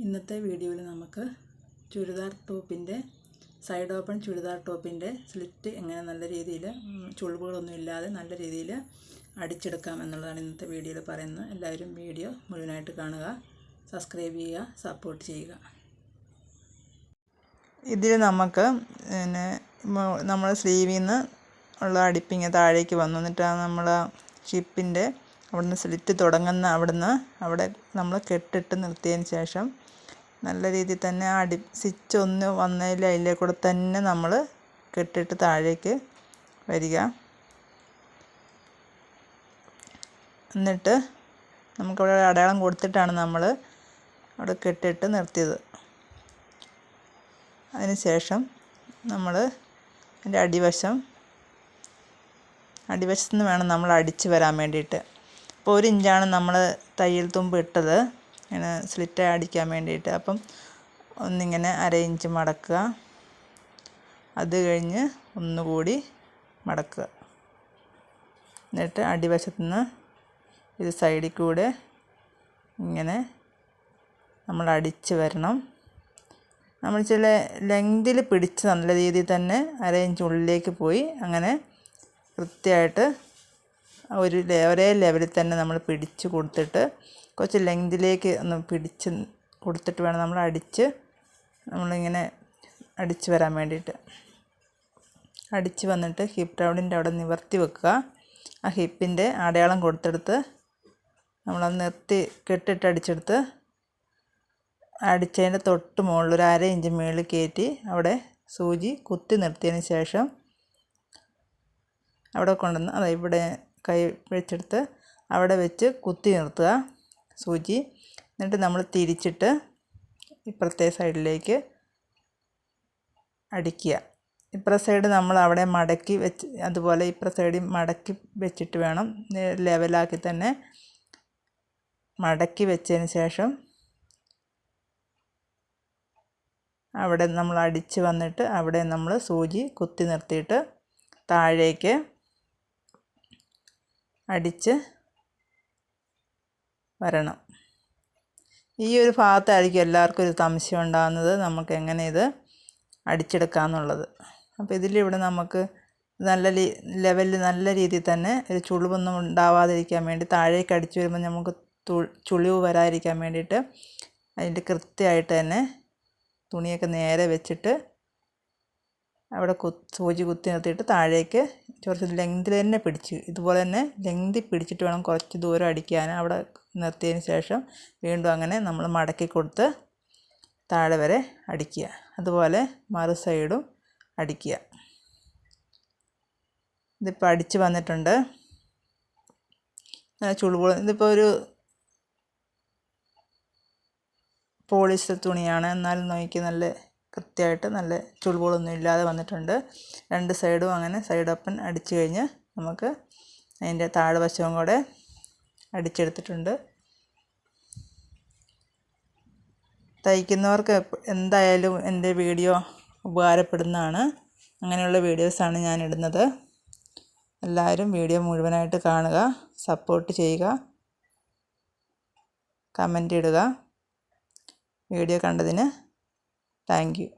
ഇന്നത്തെ വീഡിയോയിൽ നമുക്ക് ചുരിദാർ ടോപ്പിന്റെ സൈഡ് ഓപ്പൺ ചുരിദാർ ടോപ്പിന്റെ സ്ലിറ്റ് എങ്ങനെ നല്ല രീതിയിൽ ചുളിവുകളൊന്നും ഇല്ലാതെ നല്ല രീതിയിൽ അടിച്ചെടുക്കാം എന്നുള്ളതാണ് ഇന്നത്തെ വീഡിയോയിൽ പറയുന്നത്. എല്ലാവരും വീഡിയോ മുഴുവനായിട്ട് കാണുക സബ്സ്ക്രൈബ് ചെയ്യുക സപ്പോർട്ട് ചെയ്യുക. ഇതിൽ നമുക്ക് പിന്നെ നമ്മൾ സ്ലീവിൽ നിന്ന് ഉള്ള അടിപ്പിങ് താഴേക്ക് വന്നു. എന്നിട്ടാണ് നമ്മൾ ഷിപ്പിന്റെ അവിടുന്ന് സ്ലിറ്റ് തുടങ്ങുന്ന അവിടുന്ന് അവിടെ നമ്മൾ കെട്ടിട്ട് നിർത്തിയതിന് ശേഷം നല്ല രീതിയിൽ തന്നെ അടി സ്റ്റിച്ച് ഒന്ന് വന്നതിൽ അതിലെ കൂടെ തന്നെ നമ്മൾ കെട്ടിട്ട് താഴേക്ക് വരിക. എന്നിട്ട് നമുക്കവിടെ അടയാളം കൊടുത്തിട്ടാണ് നമ്മൾ അവിടെ കെട്ടിട്ട് നിർത്തിയത്. അതിന് ശേഷം നമ്മൾ അതിന്റെ അടിവശം അടിവശത്ത് നിന്ന് വേണം നമ്മൾ അടിച്ച് വരാൻ വേണ്ടിയിട്ട്. ഇപ്പോൾ ഒരു ഇഞ്ചാണ് നമ്മൾ തയ്യൽ തുമ്പ് ഇട്ടത്. ഇങ്ങനെ സ്ലിറ്റ് അടിക്കാൻ വേണ്ടിയിട്ട്. അപ്പം ഒന്നിങ്ങനെ അര ഇഞ്ച് മടക്കുക. അത് കഴിഞ്ഞ് ഒന്നുകൂടി മടക്കുക. എന്നിട്ട് അടിവശത്ത് നിന്ന് ഇത് സൈഡിൽ കൂടെ ഇങ്ങനെ നമ്മൾ അടിച്ച് വരണം. നമ്മൾ ചില ലെങ്തിൽ പിടിച്ച് നല്ല രീതിയിൽ തന്നെ അര ഇഞ്ച് ഉള്ളിലേക്ക് പോയി. അങ്ങനെ കൃത്യമായിട്ട് ഒരു ഒരേ ലെവലിൽ തന്നെ നമ്മൾ പിടിച്ച് കൊടുത്തിട്ട് കുറച്ച് ലെങ്തിലേക്ക് ഒന്ന് പിടിച്ച് കൊടുത്തിട്ട് വേണം നമ്മൾ അടിച്ച് നമ്മളിങ്ങനെ അടിച്ച് വരാൻ വേണ്ടിയിട്ട്. അടിച്ച് വന്നിട്ട് ഹിപ്പ് റൗണ്ടിന്റെ അവിടെ നിവർത്തി വെക്കുക. ആ ഹിപ്പിന്റെ അടയാളം കൊടുത്തെടുത്ത് നമ്മളത് നിർത്തി കെട്ടിട്ട് അടിച്ചെടുത്ത് അടിച്ചതിന്റെ തൊട്ട് മുകളിൽ ഒരു അര ഇഞ്ച് മുകളിൽ കയറ്റി അവിടെ സൂചി കുത്തി നിർത്തിയതിന് ശേഷം അവിടെ കൊണ്ടുവന്ന് അതെ ഇവിടെ കൈ വെച്ചെടുത്ത് അവിടെ വെച്ച് കുത്തി നിർത്തുക. സൂചി. എന്നിട്ട് നമ്മൾ തിരിച്ചിട്ട് ഇപ്പുറത്തെ സൈഡിലേക്ക് അടിക്കുക. ഇപ്പുറ സൈഡ് നമ്മൾ അവിടെ മടക്കി വെച്ച് അതുപോലെ ഇപ്പുറ സൈഡിൽ മടക്കി വെച്ചിട്ട് വേണം. ലെവലാക്കി തന്നെ മടക്കി വെച്ചതിന് ശേഷം അവിടെ നമ്മൾ അടിച്ച് വന്നിട്ട് അവിടെ നമ്മൾ സൂചി കുത്തി നിർത്തിയിട്ട് താഴേക്ക് അടിച്ച് വരണം. ഈ ഒരു ഭാഗത്തായിരിക്കും എല്ലാവർക്കും ഒരു സംശയം ഉണ്ടാകുന്നത്. നമുക്ക് എങ്ങനെ ഇത് അടിച്ചെടുക്കാമെന്നുള്ളത് അപ്പോൾ ഇതിലിവിടെ നമുക്ക് നല്ല ലെവലിൽ നല്ല രീതിയിൽ തന്നെ ഒരു ചുളിവൊന്നും ഉണ്ടാവാതിരിക്കാൻ വേണ്ടി താഴേക്ക് അടിച്ചു വരുമ്പോൾ നമുക്ക് ചുളിവ് വരാതിരിക്കാൻ വേണ്ടിയിട്ട് അതിന്റെ കൃത്യമായിട്ട് തന്നെ തുണിയൊക്കെ നേരെ വെച്ചിട്ട് അവിടെ സൂചി കുത്തി നിർത്തിയിട്ട് താഴേക്ക് കുറച്ച് ലെങ്തിൽ തന്നെ പിടിച്ച്. ഇതുപോലെ തന്നെ ലെങ്തി പിടിച്ചിട്ട് വേണം കുറച്ച് ദൂരം അടിക്കാൻ. അവിടെ നിർത്തിയതിന് ശേഷം വീണ്ടും അങ്ങനെ നമ്മൾ മടക്കി കൊടുത്ത് താഴെ വരെ അടിക്കുക. അതുപോലെ മറു സൈഡും അടിക്കുക. ഇതിപ്പോൾ അടിച്ച് വന്നിട്ടുണ്ട്. ചുളിവ് ഇതിപ്പോൾ ഒരു പോളിസ്റ്റർ തുണിയാണ്. എന്നാലും നോക്കി നല്ല കൃത്യമായിട്ട് നല്ല ചുളിവുകളൊന്നും ഇല്ലാതെ വന്നിട്ടുണ്ട്. രണ്ട് സൈഡും അങ്ങനെ സൈഡ് ഓപ്പൺ അടിച്ചു കഴിഞ്ഞ് നമുക്ക് അതിന്റെ താഴ്വശവും കൂടെ അടിച്ചെടുത്തിട്ടുണ്ട്. തയ്ക്കുന്നവർക്ക് എന്തായാലും എന്റെ വീഡിയോ ഉപകാരപ്പെടുന്നതാണ്. അങ്ങനെയുള്ള വീഡിയോസാണ് ഞാൻ ഇടുന്നത് എല്ലാവരും വീഡിയോ മുഴുവനായിട്ട് കാണുക സപ്പോർട്ട് ചെയ്യുക കമന്റ് ഇടുക. വീഡിയോ കണ്ടതിന് താങ്ക് യു